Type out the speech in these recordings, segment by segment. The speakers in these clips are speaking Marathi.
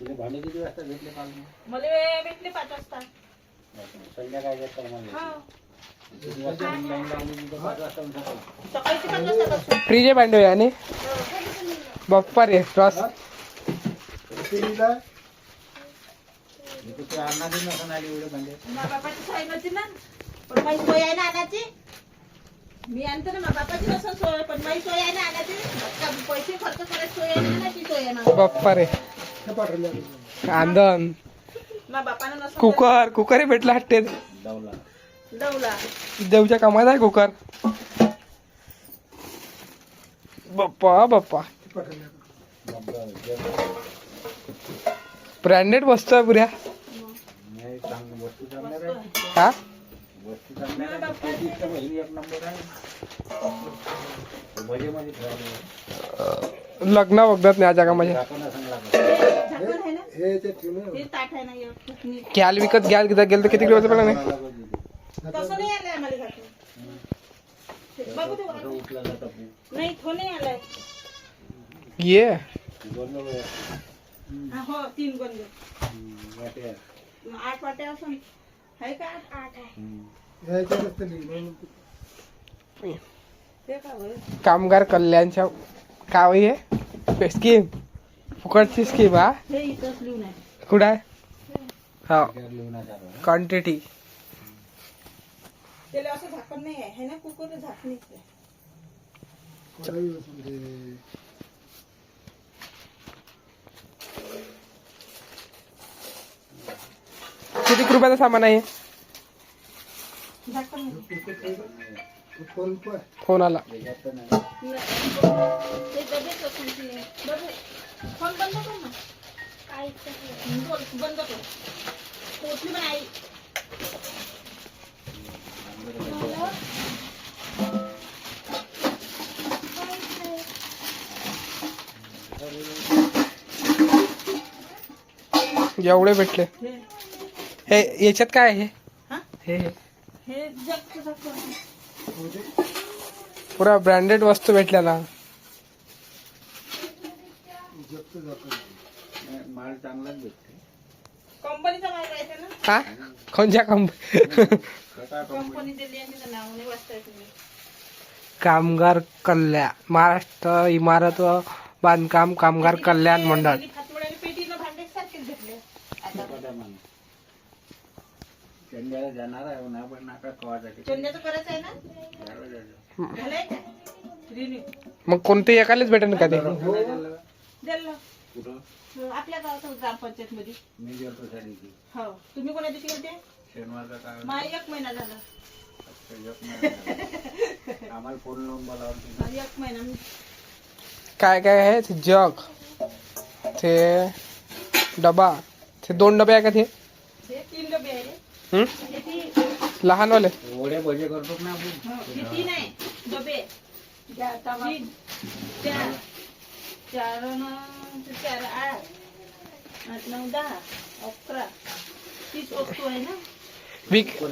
तुला भांडे किती वाजता भेटले काल? मला वे- भेटले पाच वाजता. संध्याकाळी येतात मला? हा किती वाजता लाईन लावली तिथं पाच वाजता म्हणतात. सकाळची पाच वाजता बसू. फ्रीज आहे भांडे आणि? बाप्पा रे रस मी तर ते आणणार नसून आली एवढे भांडे. माझ्या बापाची सोय नव्हती ना? पण माझी सोय आहे ना आणायची मी आणतो ना माझ्या बापाची नसं सोय पण माझी सोय आहे ना आणायची का पैसे खर्च करायची सोय आहे ना आणायची सोय आहे ना. बाप्पा रे कांदन. कुकर कुकर भेटला हट्टे देवच्या कामात आहे कुकर. बाप्पा बाप्पा. ब्रँडेड वस्तू आहे पुऱ्या हा? लग्न बघतात नाही जगा हे ताट आहे ना. हे फुकणी. घ्याल विकत घ्याल गेलं तर किती दिवस पडला नाही तसं नाही आलंय आम्हाला झाकण ते बघू ते असं वर. उठला जातं नाही तो नाही आलाय. ये. हा, हो तीन गंज वाटे आठ वाट्या असं आहे का? आठ आठ आहे ते का होय कामगार कल्याणच्या काय हे स्कीम इथंच लिहून आहे कुठं आहे? हा. क्वांटिटी किती रुपयाचं सामान आहे? फोन आला. फोन बंद कर ना बोल, बंद कर पोचली पण आई एवढे भेटले. हे. याच्यात काय आहे? हा? हे पुरा ब्रँडेड वस्तू भेटल्या ना नाही, माल चांगलाच भेटते कंपनीचा माल राहायचा ना? हा? कोणत्या कंप कसा कंपनी दिली आणि त्याचं नाव नाही वाचताय तुम्ही कामगार कल्याण महाराष्ट्र इमारत व बांधकाम कामगार कल्याण मंडळ दिली हातवड्याने पेटीनं भांडे सारखेच भेटले आता कंपन्या माणूस जाणार आहे ना पण नाका कवासाठी. चंद्याचं करायचं आहे ना? झालं, झालं. झालंय काय रिन्यू. मग कोणते एकालेच भेटेल का ते? कुठं? आपल्या गावात ग्रामपंचायत मध्ये मी गेलो साडीची हो. तुम्ही कोणा दिवशी शनिवारचा काय एक महिना झाला. एक महिना. आम्हाला फोन लावून बोलावं लागतं. माझा एक महिना. मी- काय काय आहे? ते जग. ते डबा. ते दोन डबे आहे का ते? हे तीन डबे. हं? हे लहानवाले. वडे भजे करतो ना आपण? हो, तीन आहे डबे. तीन. चार. चार न- चार आठ. आठ नऊ दहा अकरा. तीस वस्तू आहे ना? विक.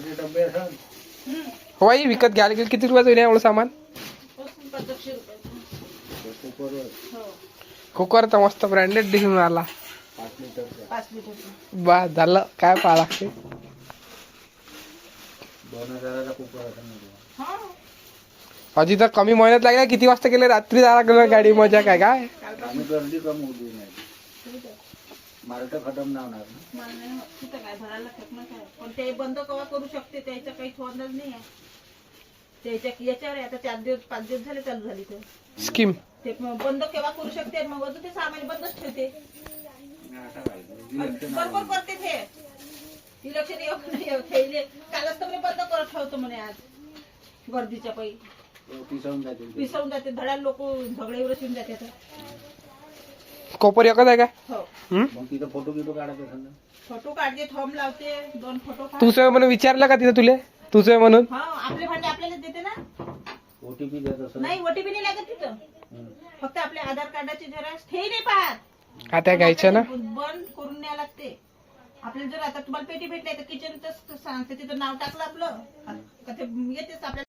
होय विकत घ्यायला गेलं किती रुपयाचं एवढं सामान? हो. कुकर तर मस्त ब्रँडेड दिसून आला. बा झालं. काय पाहा लागते? दोन हजाराचा कुकर असेल ना तो. हा. अजी तर कमी महिन्यात लागल्या किती वाजता गेले? रात्री गेलं गाडी मजा काय काय? आम्ही गर्दी कम होऊ देऊ नाही ठीक आहे. माल तर खतम नाही होणार ना. मला नाही होत. तिथं काय भरायला लागतात ना काय? पण ते बंद कवा करू शकते त्याचा काही अंदाज नाही आहे. त्याच्या याच्यावर आहे. आता चार दिवस पाच दिवस झाले चालू झाली तर स्कीम ते मग बंद केव्हा करू शकते? मग अजून ते सामान बंदच ठेवते. आता काय? आणि बरोबर करते ते. इलेक्शन येऊ नाही येऊ कालच तर म्हणे बंद करत ठेवतो म्हणे आज. गर्दीच्या पायी पिसवून जातील ते. पिसवून जाते धड्या लोक झगडे रचून जाते. कोपर एकच आहे का हो. हं? मग तिथं फोटो बिटो काढायचे असेल ना. फोटो काढते थंब लावते दोन फोटो काढ तुझं म्हणून विचारलं का तिथं तुले? तुझं म्हणून? हा आपले भांडे आपल्याला देते ना. ओटीपी देत असेल. नाही ओटीपी नाही लागत तिथं. हं. फक्त आपल्या आधार कार्डाची झेरॉक्स हे नाही पाहत. आता घ्यायचं ना? बंद करून न्याय लागते. आपल्याला जर आता तुम्हाला पेटी भेटली तर किचनच सांगते तिथं नाव टाकलं आपलं. का ते येतेच आपल्या